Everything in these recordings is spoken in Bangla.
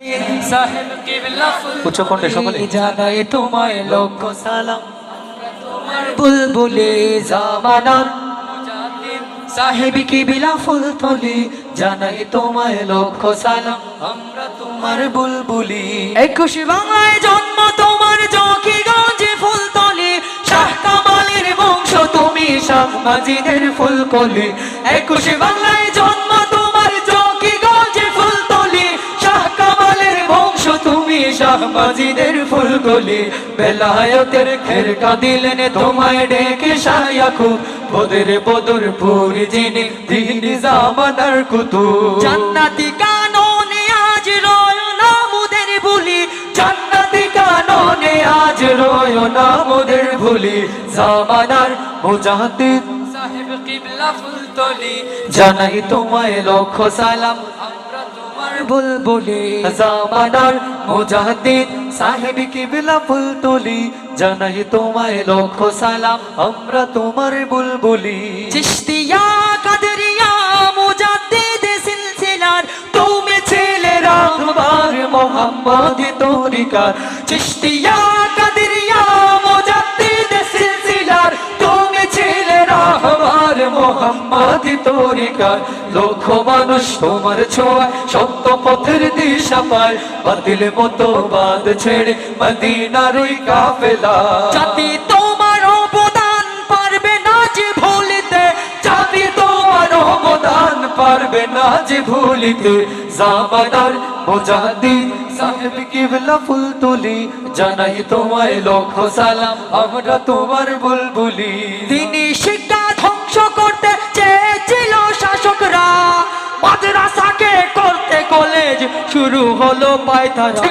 সাহেব কিবলা ফুল উচ্চকণ্ঠে সকলে জানাই তোমায় লক্ষ সালাম তোমার বুলবুলি জামানার মুজাহিদ সাহেব ফুল তলি জানাই তোমায় লক্ষ সালাম আমরা তোমার বুলবুলি। একুশে বাংলায় জন্ম তোমার জকিগঞ্জে ফুলতলি শাহ কামালের বংশ তুমি শাহ মাজিদের ফুলকলি একুশে বাংলায় শাহ মাজিদের ফুলকলি বেলায়তের খেরকা দিলেন তোমায় ডেকে শায়াকু বদর বদর পুর যিনি দিন জামানার কুতু জান্নাতি কাননে আজ রয় না মুদের ভুলি জান্নাতি কাননে আজ রয় না মুদের ভুলি জামানার মুজাহিদ সাহেব কিবলা ফুলতলি। জানাই তোমায় লক্ষ সালাম। আমরা তোমার বুলবুলি। জামানার মুজাহিদ সাহেব কিবলা ফুলতলি জানাই তোমায় লক্ষ সালাম আমরা তোমার বুলবুলি চিশতিয়া কাদরিয়া মুজাহিদ সিলসিলার তুমি ছেলে রাহবার মোহাম্মদ তরিকার চিশতিয়া মোহাম্মদ তরিকার লক্ষ মানুষ তোমার ছোঁয়ায় সত্য পথের দিশা পায়। বাতিল মতো বাদ ছেড়ে মদিনার ওই কাফেলা। জাতি তোমার অবদান পারবে না যে ভুলিতে জাতি তোমার অবদান পারবে না যে ভুলিতে জামানার মুজাহিদ সাহেব কিবলা ফুল তুলি। জানাই তোমায় লক্ষ সালাম আমরা তোমার বুলবুলি। তিনি শিক্ষা কলেজ শুরু হলো পায়তারা।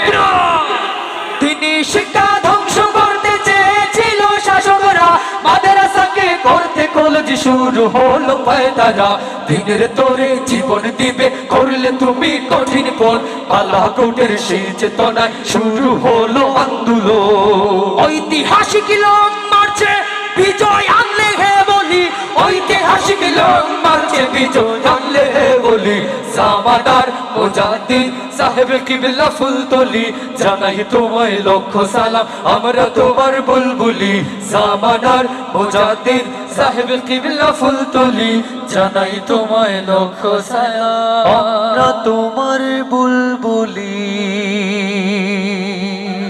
তিনি শিক্ষা ধ্বংস করতে চেয়েছিল শাসকরা। মাদ্রাসাকে করতে কলেজ শুরু হলো পায়তারা। দিনের তোরে জীবন দিবে করলে তুমি কঠিন পণ পাল্লা কোটের সেই চেতনায় শুরু হলো আন্দোলন। ঐতিহাসিক লং মারছে বিজয় ঐতিহাসিক লোক মারছে আনলে বলি সামাদার মুজাহিদ সাহেব কিবলা ফুলতলি। জানাই তোমায় লক্ষ সালাম, আমরা তোমার বুলবুলি। সামাদার মুজাহিদ সাহেব কিবলা ফুলতলি। জানাই তোমায় লক্ষ সালাম।